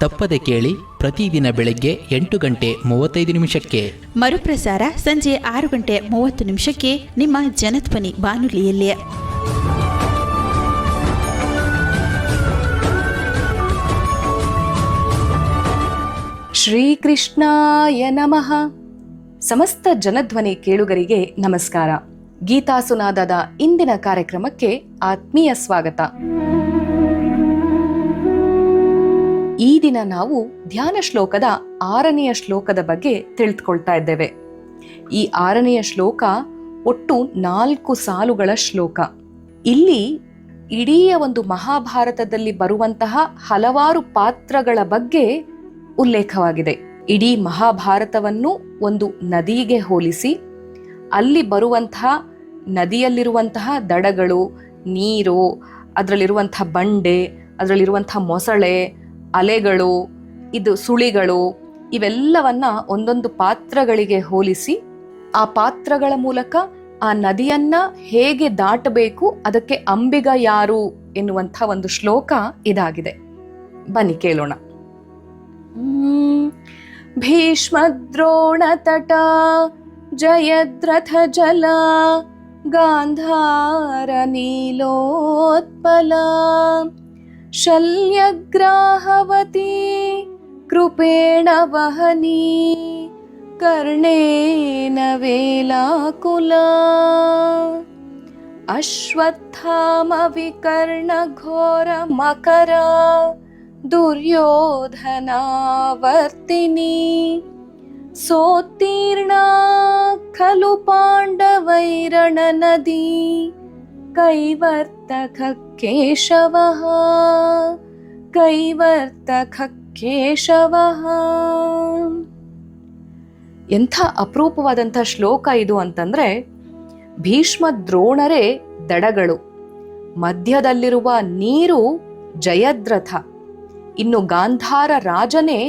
ತಪ್ಪದೆ ಕೇಳಿ ಪ್ರತಿದಿನ ಬೆಳಗ್ಗೆ ಎಂಟು ಗಂಟೆ ಮೂವತ್ತೈದು ನಿಮಿಷಕ್ಕೆ. ಮರುಪ್ರಸಾರ ಸಂಜೆ ಆರು ಗಂಟೆ ಮೂವತ್ತು ನಿಮಿಷಕ್ಕೆ ನಿಮ್ಮ ಜನಧ್ವನಿ ಬಾನುಲಿಯಲ್ಲಿ. ಶ್ರೀಕೃಷ್ಣಾಯ ನಮಃ. ಸಮಸ್ತ ಜನಧ್ವನಿ ಕೇಳುಗರಿಗೆ ನಮಸ್ಕಾರ. ಗೀತಾಸುನಾದದ ಇಂದಿನ ಕಾರ್ಯಕ್ರಮಕ್ಕೆ ಆತ್ಮೀಯ ಸ್ವಾಗತ. ಈ ದಿನ ನಾವು ಧ್ಯಾನ ಶ್ಲೋಕದ ಆರನೆಯ ಶ್ಲೋಕದ ಬಗ್ಗೆ ತಿಳಿದುಕೊಳ್ತಾ ಇದ್ದೇವೆ. ಈ ಆರನೆಯ ಶ್ಲೋಕ ಒಟ್ಟು ನಾಲ್ಕು ಸಾಲುಗಳ ಶ್ಲೋಕ. ಇಲ್ಲಿ ಇಡೀ ಒಂದು ಮಹಾಭಾರತದಲ್ಲಿ ಬರುವಂತಹ ಹಲವಾರು ಪಾತ್ರಗಳ ಬಗ್ಗೆ ಉಲ್ಲೇಖವಾಗಿದೆ. ಇಡೀ ಮಹಾಭಾರತವನ್ನು ಒಂದು ನದಿಗೆ ಹೋಲಿಸಿ, ಅಲ್ಲಿ ಬರುವಂತಹ ನದಿಯಲ್ಲಿರುವಂತಹ ದಡಗಳು, ನೀರು ಅದರಲ್ಲಿರುವಂಥ ಬಂಡೆ ಅದರಲ್ಲಿರುವಂಥ ಮೊಸಳೆ ಅಲೆಗಳು, ಇದು ಸುಳಿಗಳು, ಇವೆಲ್ಲವನ್ನ ಒಂದೊಂದು ಪಾತ್ರಗಳಿಗೆ ಹೋಲಿಸಿ, ಆ ಪಾತ್ರಗಳ ಮೂಲಕ ಆ ನದಿಯನ್ನ ಹೇಗೆ ದಾಟಬೇಕು, ಅದಕ್ಕೆ ಅಂಬಿಗ ಯಾರು ಎನ್ನುವಂಥ ಒಂದು ಶ್ಲೋಕ ಇದಾಗಿದೆ. ಬನ್ನಿ ಕೇಳೋಣ. ಭೀಷ್ಮದ್ರೋಣ ತಟ, ಜಯದ್ರಥ ಜಲ, ಗಾಂಧಾರ ನೀಲೋತ್ಪಲ. शल्यग्राहवती कृपेण वहनी कर्णेन वेलाकुला। अश्वत्थामविकर्णघोरमकरा दुर्योधनावर्तिनी। सोत्तीर्णा खलु पाण्डवैरणनदी। कैवर्तक केशवः कैवर्तक ಕೇಶವಃ ಎಂಥ ಅಪರೂಪವಾದಂಥ ಶ್ಲೋಕ ಇದು ಅಂತಂದ್ರೆ ಭೀಷ್ಮ ದ್ರೋಣರೇ ದಡಗಳು ಮಧ್ಯದಲ್ಲಿರುವ ನೀರು ಜಯದ್ರಥ ಇನ್ನು ಗಾಂಧಾರ ರಾಜನೇ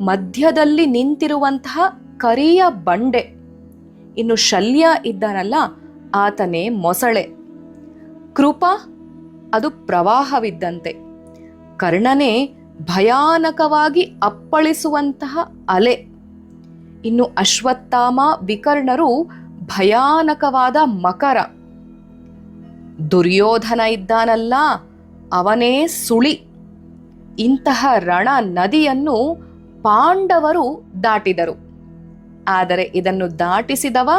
ಮಧ್ಯದಲ್ಲಿ ನಿಂತಿರುವಂತಹ ಕರಿಯ ಬಂಡೆ ಇನ್ನು ಶಲ್ಯ ಇದ್ದಾನಲ್ಲ ಆತನೇ ಮೊಸಳೆ ಕೃಪ, ಅದು ಪ್ರವಾಹವಿದ್ದಂತೆ. ಕರ್ಣನೇ ಭಯಾನಕವಾಗಿ ಅಪ್ಪಳಿಸುವಂತಹ ಅಲೆ. ಇನ್ನು ಅಶ್ವತ್ಥಾಮ, ವಿಕರ್ಣರು ಭಯಾನಕವಾದ ಮಕರ. ದುರ್ಯೋಧನ ಇದ್ದಾನಲ್ಲ, ಅವನೇ ಸುಳಿ. ಇಂತಹ ರಣ ನದಿಯನ್ನು ಪಾಂಡವರು ದಾಟಿದರು. ಆದರೆ ಇದನ್ನು ದಾಟಿಸಿದವ,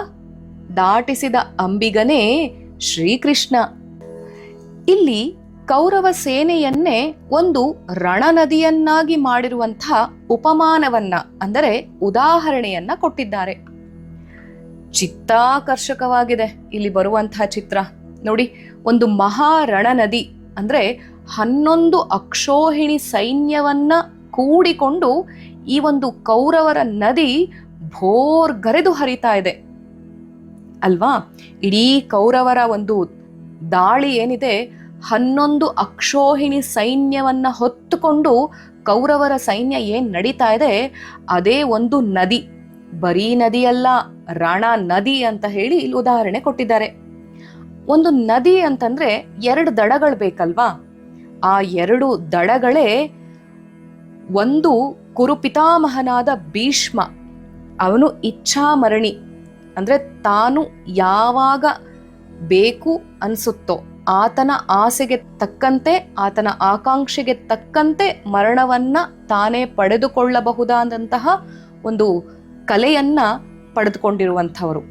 ದಾಟಿಸಿದ ಅಂಬಿಗನೇ ಶ್ರೀಕೃಷ್ಣ. ಇಲ್ಲಿ ಕೌರವ ಸೇನೆಯನ್ನೇ ಒಂದು ರಣನದಿಯನ್ನಾಗಿ ಮಾಡಿರುವಂತಹ ಉಪಮಾನವನ್ನ, ಅಂದರೆ ಉದಾಹರಣೆಯನ್ನ ಕೊಟ್ಟಿದ್ದಾರೆ. ಚಿತ್ತಾಕರ್ಷಕವಾಗಿದೆ ಇಲ್ಲಿ ಬರುವಂತಹ ಚಿತ್ರ. ನೋಡಿ, ಒಂದು ಮಹಾ ರಣನದಿ ಅಂದ್ರೆ ಹನ್ನೊಂದು ಅಕ್ಷೋಹಿಣಿ ಸೈನ್ಯವನ್ನ ಕೂಡಿಕೊಂಡು ಈ ಒಂದು ಕೌರವರ ನದಿ ಭೋರ್ಗರೆದು ಹರಿತಾ ಇದೆ. ಅಲ್ವಾ? ಇಡೀ ಕೌರವರ ಒಂದು ದಾಳಿ ಏನಿದೆ, ಹನ್ನೊಂದು ಅಕ್ಷೋಹಿಣಿ ಸೈನ್ಯವನ್ನು ಹೊತ್ತುಕೊಂಡು ಕೌರವರ ಸೈನ್ಯ ಏನು ನಡೀತಾ ಇದೆ, ಅದೇ ಒಂದು ನದಿ. ಬರೀ ನದಿಯಲ್ಲ ರಣ ನದಿ ಅಂತ ಹೇಳಿ ಇಲ್ಲಿ ಉದಾಹರಣೆ ಕೊಟ್ಟಿದ್ದಾರೆ. ಒಂದು ನದಿ ಅಂತಂದ್ರೆ ಎರಡು ದಡಗಳು ಬೇಕಲ್ವಾ? ಆ ಎರಡು ದಡಗಳೇ ಒಂದು ಕುರುಪಿತಾಮಹನಾದ ಭೀಷ್ಮ. ಅವನು ಇಚ್ಛಾಮರಣಿ. ಅಂದ್ರೆ ತಾನು ಯಾವಾಗ ಬೇಕು ಅನ್ಸುತ್ತೋ, ಆತನ ಆಸೆಗೆ ತಕ್ಕಂತೆ, ಆತನ ಆಕಾಂಕ್ಷೆಗೆ ತಕ್ಕಂತೆ ಮರಣವನ್ನ ತಾನೇ ಪಡೆದುಕೊಳ್ಳಬಹುದಾದಂತಹ ಒಂದು ಕಲೆಯನ್ನ ಪಡೆದುಕೊಂಡಿರುವಂಥವರು.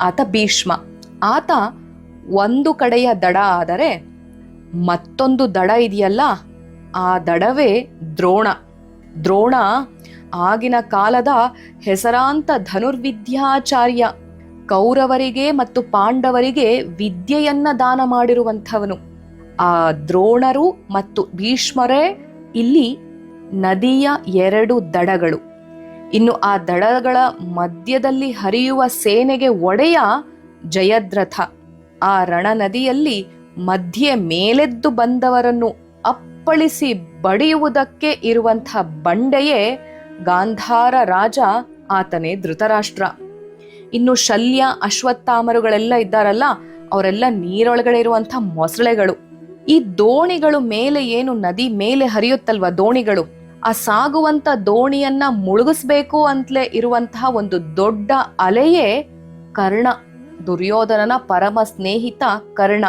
ಆತ ಭೀಷ್ಮ. ಆತ ಒಂದು ಕಡೆಯ ದಡ ಆದರೆ ಮತ್ತೊಂದು ದಡ ಇದೆಯಲ್ಲ, ಆ ದಡವೇ ದ್ರೋಣ. ದ್ರೋಣ ಆಗಿನ ಕಾಲದ ಹೆಸರಾಂತ ಧನುರ್ವಿದ್ಯಾಚಾರ್ಯ ಕೌರವರಿಗೆ ಮತ್ತು ಪಾಂಡವರಿಗೆ ವಿದ್ಯೆಯನ್ನ ದಾನ ಮಾಡಿರುವಂಥವನು. ಆ ದ್ರೋಣರು ಮತ್ತು ಭೀಷ್ಮರೇ ಇಲ್ಲಿ ನದಿಯ ಎರಡು ದಡಗಳು. ಇನ್ನು ಆ ದಡಗಳ ಮಧ್ಯದಲ್ಲಿ ಹರಿಯುವ ಸೇನೆಗೆ ಒಡೆಯ ಜಯದ್ರಥ. ಆ ರಣನದಿಯಲ್ಲಿ ಮಧ್ಯೆ ಮೇಲೆದ್ದು ಬಂದವರನ್ನು ಅಪ್ಪಳಿಸಿ ಬಡಿಯುವುದಕ್ಕೆ ಇರುವಂಥ ಬಂಡೆಯೇ ಗಾಂಧಾರ ರಾಜ, ಆತನೇ ಧೃತರಾಷ್ಟ್ರ. ಇನ್ನು ಶಲ್ಯ, ಅಶ್ವತ್ಥಾಮರುಗಳೆಲ್ಲ ಇದ್ದಾರಲ್ಲ, ಅವರೆಲ್ಲ ನೀರೊಳಗಡೆ ಇರುವಂತ ಮೊಸಳೆಗಳು. ಈ ದೋಣಿಗಳು ಮೇಲೆ ಏನು ನದಿ ಮೇಲೆ ಹರಿಯುತ್ತಲ್ವ ದೋಣಿಗಳು? ಆ ಸಾಗುವಂತ ದೋಣಿಯನ್ನ ಮುಳುಗಿಸ್ಬೇಕು ಅಂತಲೇ ಇರುವಂತಹ ಒಂದು ದೊಡ್ಡ ಅಲೆಯೇ ಕರ್ಣ, ದುರ್ಯೋಧನನ ಪರಮ ಸ್ನೇಹಿತ ಕರ್ಣ.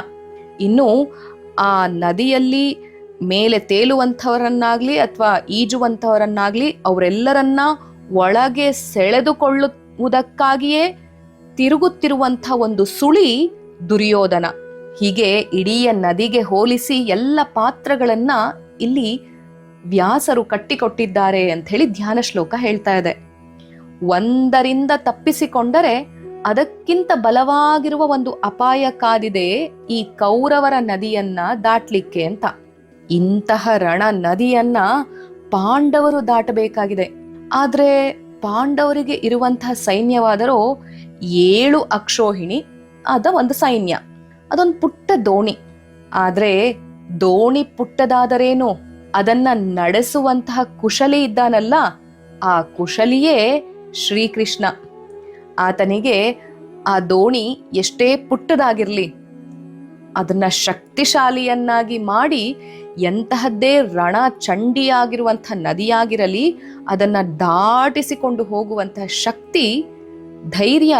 ಇನ್ನು ಆ ನದಿಯಲ್ಲಿ ಮೇಲೆ ತೇಲುವಂಥವರನ್ನಾಗ್ಲಿ ಅಥವಾ ಈಜುವಂಥವರನ್ನಾಗ್ಲಿ ಅವರೆಲ್ಲರನ್ನ ಒಳಗೆ ಸೆಳೆದುಕೊಳ್ಳುವುದಕ್ಕಾಗಿಯೇ ತಿರುಗುತ್ತಿರುವಂಥ ಒಂದು ಸುಳಿ ದುರ್ಯೋಧನ. ಹೀಗೆ ಇಡೀ ನದಿಗೆ ಹೋಲಿಸಿ ಎಲ್ಲ ಪಾತ್ರಗಳನ್ನ ಇಲ್ಲಿ ವ್ಯಾಸರು ಕಟ್ಟಿಕೊಟ್ಟಿದ್ದಾರೆ ಅಂತ ಹೇಳಿ ಧ್ಯಾನ ಶ್ಲೋಕ ಹೇಳ್ತಾ ಇದೆ. ಒಂದರಿಂದ ತಪ್ಪಿಸಿಕೊಂಡರೆ ಅದಕ್ಕಿಂತ ಬಲವಾಗಿರುವ ಒಂದು ಅಪಾಯ ಕಾದಿದೆ ಈ ಕೌರವರ ನದಿಯನ್ನ ದಾಟ್ಲಿಕ್ಕೆ ಅಂತ. ಇಂತಹ ರಣ ನದಿಯನ್ನ ಪಾಂಡವರು ದಾಟಬೇಕಾಗಿದೆ. ಆದ್ರೆ ಪಾಂಡವರಿಗೆ ಇರುವಂತಹ ಸೈನ್ಯವಾದರೂ ಏಳು ಅಕ್ಷೋಹಿಣಿ ಆದ ಒಂದು ಸೈನ್ಯ. ಅದೊಂದು ಪುಟ್ಟ ದೋಣಿ. ಆದರೆ ದೋಣಿ ಪುಟ್ಟದಾದರೇನು? ಅದನ್ನ ನಡೆಸುವಂತಹ ಕುಶಲಿ ಇದ್ದಾನಲ್ಲ, ಆ ಕುಶಲಿಯೇ ಶ್ರೀಕೃಷ್ಣ. ಆತನಿಗೆ ಆ ದೋಣಿ ಎಷ್ಟೇ ಪುಟ್ಟದಾಗಿರ್ಲಿ ಅದನ್ನ ಶಕ್ತಿಶಾಲಿಯನ್ನಾಗಿ ಮಾಡಿ ಎಂತಹದ್ದೇ ರಣ ಚಂಡಿಯಾಗಿರುವಂಥ ನದಿಯಾಗಿರಲಿ, ಅದನ್ನ ದಾಟಿಸಿಕೊಂಡು ಹೋಗುವಂತಹ ಶಕ್ತಿ, ಧೈರ್ಯ,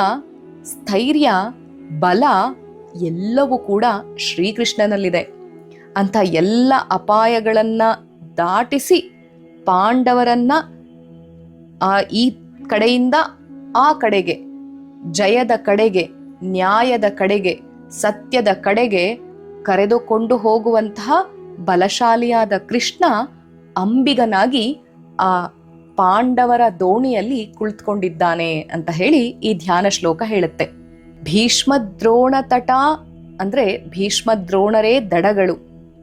ಸ್ಥೈರ್ಯ, ಬಲ ಎಲ್ಲವೂ ಕೂಡ ಶ್ರೀಕೃಷ್ಣನಲ್ಲಿದೆ. ಅಂತ ಎಲ್ಲ ಅಪಾಯಗಳನ್ನ ದಾಟಿಸಿ ಪಾಂಡವರನ್ನ ಆ ಈ ಕಡೆಯಿಂದ ಆ ಕಡೆಗೆ, ಜಯದ ಕಡೆಗೆ, ನ್ಯಾಯದ ಕಡೆಗೆ ಸತ್ಯದ ಕಡೆಗೆ ಕರೆದುಕೊಂಡು ಹೋಗುವಂತಹ ಬಲಶಾಲಿಯಾದ ಕೃಷ್ಣ ಅಂಬಿಗನಾಗಿ ಆ ಪಾಂಡವರ ದೋಣಿಯಲ್ಲಿ ಕುಳಿತುಕೊಂಡಿದ್ದಾನೆ ಅಂತ ಹೇಳಿ ಈ ಧ್ಯಾನ ಶ್ಲೋಕ ಹೇಳುತ್ತೆ. ಭೀಷ್ಮ ದ್ರೋಣ ತಟ ಅಂದ್ರೆ ಭೀಷ್ಮ ದ್ರೋಣರೇ ದಡಗಳು,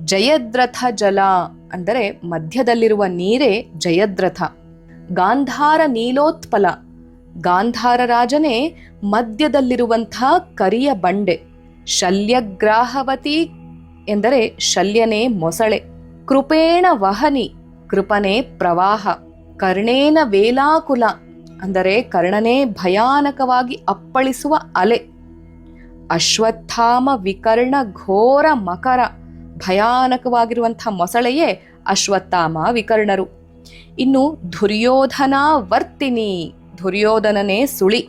ಜಯದ್ರಥ ಜಲ ಅಂದರೆ ಮಧ್ಯದಲ್ಲಿರುವ ನೀರೇ ಜಯದ್ರಥ, ಗಾಂಧಾರ ನೀಲೋತ್ಪಲ, ಗಾಂಧಾರ ರಾಜನೇ ಮಧ್ಯದಲ್ಲಿರುವಂಥ ಕರಿಯ ಬಂಡೆ ಶಲ್ಯಗ್ರಾಹವತಿ ಎಂದರೆ ಶಲ್ಯನೇ ಮೊಸಳೆ. ಕೃಪೇಣ ವಹನಿ, ಕೃಪನೇ ಪ್ರವಾಹ. ಕರ್ಣೇನ ವೇಲಾಕುಲ ಅಂದರೆ ಕರ್ಣನೇ ಭಯಾನಕವಾಗಿ ಅಪ್ಪಳಿಸುವ ಅಲೆ. ಅಶ್ವತ್ಥಾಮ ವಿಕರ್ಣ ಘೋರ ಮಕರ. ಭಯಾನಕವಾಗಿರುವಂಥ ಮೊಸಳೆಯೇ ಅಶ್ವತ್ಥಾಮ ವಿಕರ್ಣರು. ಇನ್ನು ದುರ್ಯೋಧನಾ ವರ್ತಿನಿ ದುರ್ಯೋಧನನೇ ಸುಳಿ.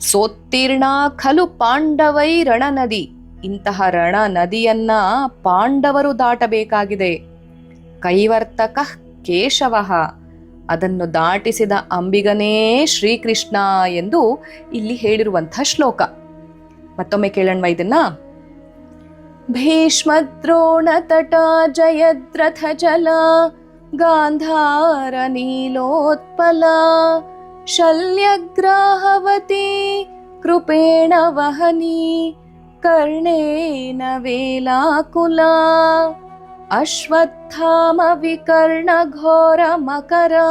ಸೋತ್ತೀರ್ಣ ಖಲು ಪಾಂಡವೈ ರಣನದಿ. ಇಂತಹ ರಣ ನದಿಯನ್ನ ಪಾಂಡವರು ದಾಟಬೇಕಾಗಿದೆ. ಕೈವರ್ತಕ ಕೇಶವ. ಅದನ್ನು ದಾಟಿಸಿದ ಅಂಬಿಗನೇ ಶ್ರೀಕೃಷ್ಣ ಎಂದು ಇಲ್ಲಿ ಹೇಳಿರುವಂತಹ ಶ್ಲೋಕ. ಮತ್ತೊಮ್ಮೆ ಕೇಳೋಣ ಇದನ್ನ. ಭೀಷ್ಮದ್ರೋಣ ತಟ ಜಯದ್ರಥ ಜಲ, ಗಾಂಧಾರ ನೀಲೋತ್ಪಲ शल्यग्राहवती कृपेण वहनी कर्णेन वेलाकुला अश्वत्थामविकर्णघोरमकरा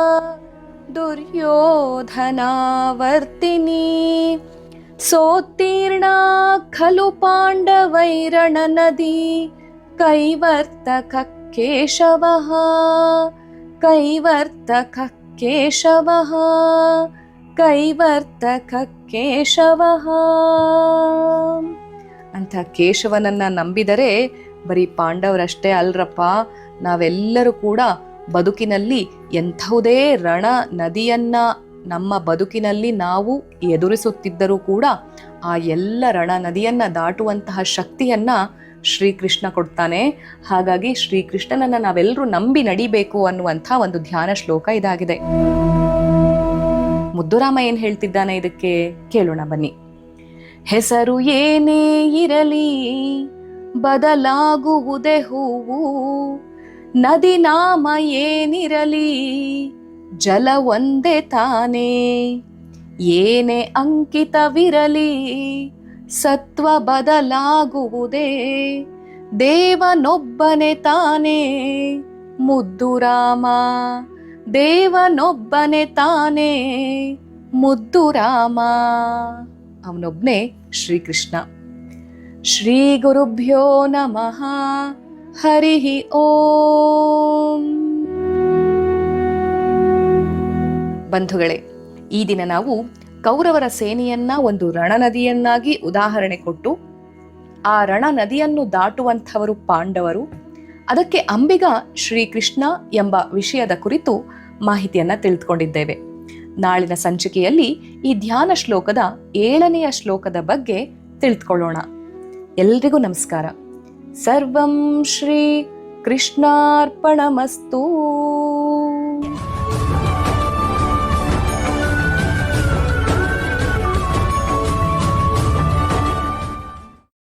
दुर्योधनावर्तिनी सोत्तीर्णा खलु पाण्डवैरणनदी कैवर्तकः केशवः कैवर्तकः ಕೇಶವ, ಕೈವರ್ತಕ ಕೇಶವ. ಅಂತ ಕೇಶವನನ್ನ ನಂಬಿದರೆ ಬರೀ ಪಾಂಡವರಷ್ಟೇ ಅಲ್ರಪ್ಪ, ನಾವೆಲ್ಲರೂ ಕೂಡ ಬದುಕಿನಲ್ಲಿ ಎಂಥವುದೇ ರಣ ನದಿಯನ್ನ ನಮ್ಮ ಬದುಕಿನಲ್ಲಿ ನಾವು ಎದುರಿಸುತ್ತಿದ್ದರೂ ಕೂಡ ಆ ಎಲ್ಲ ರಣ ನದಿಯನ್ನ ದಾಟುವಂತಹ ಶಕ್ತಿಯನ್ನ ಶ್ರೀಕೃಷ್ಣ ಕೊಡ್ತಾನೆ. ಹಾಗಾಗಿ ಶ್ರೀಕೃಷ್ಣನನ್ನು ನಾವೆಲ್ಲರೂ ನಂಬಿ ನಡಿಬೇಕು ಅನ್ನುವಂಥ ಒಂದು ಧ್ಯಾನ ಶ್ಲೋಕ ಇದಾಗಿದೆ. ಮುದ್ದುರಾಮ ಏನು ಹೇಳ್ತಿದ್ದಾನೆ ಇದಕ್ಕೆ? ಕೇಳೋಣ ಬನ್ನಿ. ಹೆಸರು ಏನೇ ಇರಲಿ, ಬದಲಾಗುವುದೇ ಹೂವು. ನದಿ ನಾಮ ಏನಿರಲಿ, ಜಲ ಒಂದೇ ತಾನೇ. ಏನೇ ಅಂಕಿತವಿರಲಿ ಸತ್ವ ಬದಲಾಗುವುದೇ. ದೇವನೊಬ್ಬನೆ ತಾನೇ. ಮುದ್ದು ರಾಮ, ದೇವನೊಬ್ಬನೆ ತಾನೇ. ಮುದ್ದು ರಾಮ. ಅವನೊಬ್ಬನೇ ಶ್ರೀಕೃಷ್ಣ. ಶ್ರೀ ಗುರುಭ್ಯೋ ನಮಃ. ಹರಿ ಓಂ. ಬಂಧುಗಳೇ, ಈ ದಿನ ನಾವು ಕೌರವರ ಸೇನೆಯನ್ನ ಒಂದು ರಣನದಿಯನ್ನಾಗಿ ಉದಾಹರಣೆ ಕೊಟ್ಟು ಆ ರಣ ನದಿಯನ್ನು ದಾಟುವಂಥವರು ಪಾಂಡವರು. ಅದಕ್ಕೆ ಅಂಬಿಗ ಶ್ರೀಕೃಷ್ಣ ಎಂಬ ವಿಷಯದ ಕುರಿತು ಮಾಹಿತಿಯನ್ನ ತಿಳಿದುಕೊಂಡಿದ್ದೇವೆ. ನಾಳಿನ ಸಂಚಿಕೆಯಲ್ಲಿ ಈ ಧ್ಯಾನ ಶ್ಲೋಕದ ಏಳನೆಯ ಶ್ಲೋಕದ ಬಗ್ಗೆ ತಿಳಿದುಕೊಳ್ಳೋಣ. ಎಲ್ರಿಗೂ ನಮಸ್ಕಾರ. ಸರ್ವಂ ಶ್ರೀ ಕೃಷ್ಣಾರ್ಪಣಮಸ್ತು